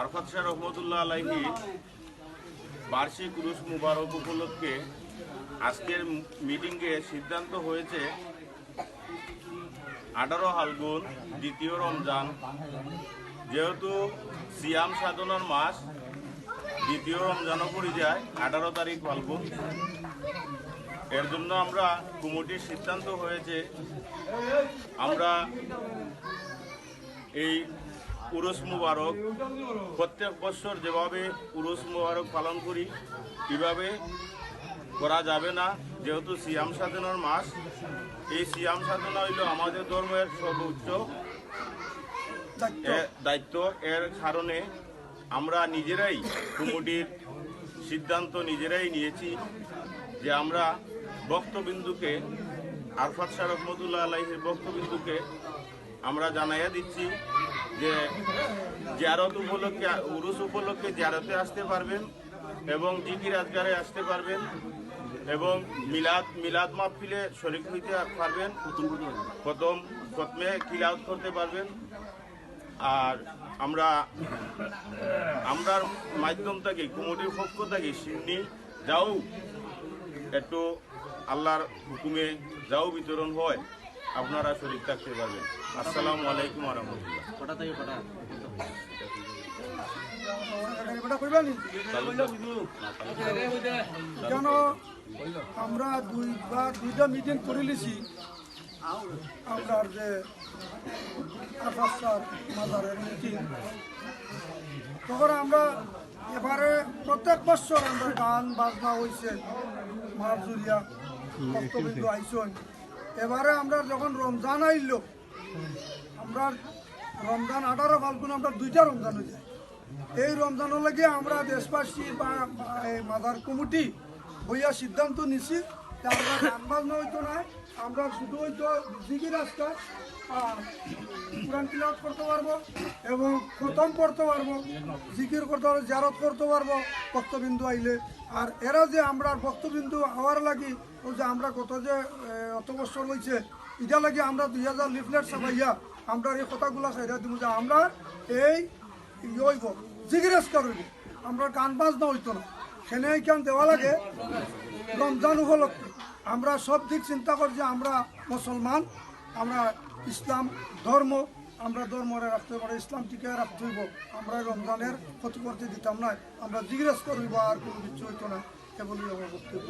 আরফাত শাহ রহমতুল্লাহ আলাইহি বার্ষিক উরুস মুবারক উপলক্ষে আজকের মিটিংয়ে সিদ্ধান্ত হয়েছে, আঠারো ফাল্গুন দ্বিতীয় রমজান। যেহেতু সিয়াম সাধনার মাস, দ্বিতীয় রমজানও পড়ে যায়, আঠারো তারিখ ফাল্গুন এর জন্য আমরা কমিটির সিদ্ধান্ত হয়েছে, আমরা এই উরুস মুবারক। প্রত্যেক বছর যেভাবে উরুস মুবারক পালন করি এভাবে করা যাবে না, যেহেতু সিয়াম সাধনার মাস, এই সিয়াম সাধনা হইল আমাদের ধর্মের সর্বোচ্চ দায়িত্ব। এর কারণে আমরা নিজেরাই কমিটির সিদ্ধান্ত নিজেরাই নিয়েছি যে আমরা বক্তবিন্দুকে আরফাত শাহ রহমতুল্লাহ আলাইহের বক্তবিন্দুকে আমরা জানাইয়া দিচ্ছি। যে জিয়ারত উপলক্ষে, উরুস উপলক্ষে জিয়ারতে আসতে পারবেন এবং জিকির আজগারে আসতে পারবেন এবং মিলাদ মিলাদ মাহফিলে শরিক হইতে পারবেন। প্রথম প্রথমে কিলাউত করতে পারবেন। আর আমরা, আমরার মাধ্যম থেকে, কমিটির পক্ষ থেকে সিন্নি যাও, একটু আল্লাহর হুকুমে যাও, বিতরণ হয়। আপনারা শরীর থাকতে পারবেন। আসসালামু আলাইকুম রহমতুল্লাহ। কেন আমরা দুইবার দুইটা মিটিং করে লিছি আমরা যে মাদারের মিটিং তখন আমরা এবারে প্রত্যেক বছর আমরা গান বাজনা হয়েছে মার জুড়িয়া ভক্তবিন্দু আইসন। এবারে আমরা যখন রমজান আইল, আমরা রমজান আঠারো, ফাল্গুন, আমরা দুইটা রমজান হয়ে যায় এই রমজানের লাগে আমরা দেশবাসী বা মাদার কমিটি হইয়া সিদ্ধান্ত নিছি আমরা বাজনা হইতো না, আমরা শুধু হইতো জিকির আজকা কোরআন তিলাওয়াত করতে পারব এবং খতম পড়তে পারব জিকির করতে পারব জারত করতে পারব ভক্তবিন্দু আইলে। আর এরা যে আমরা ভক্তবিন্দু হওয়ার লাগি, ও যে আমরা গত যে অত বছর হয়েছে এটা লাগে আমরা দুই হাজার লিফলেট চাপাইয়া আমরা এই কথাগুলা খাইরা দিব যে আমরা এই হইব জিজ্ঞেস করব আমরা গান বাজনা হইতো না। সেনে এইখান দেওয়া লাগে রমজান উপলক্ষে। আমরা সব দিক চিন্তা করি যে আমরা মুসলমান, আমরা ইসলাম, ধর্ম, আমরা ধর্মরে রাখতে পারি, ইসলাম টিকে রাখতে হইব আমরা রমজানের ক্ষতি করতে দিতাম না, আমরা জিজ্ঞেস করব আর কোনো কিছু হইতো না কেবলই আমার বক্তব্য।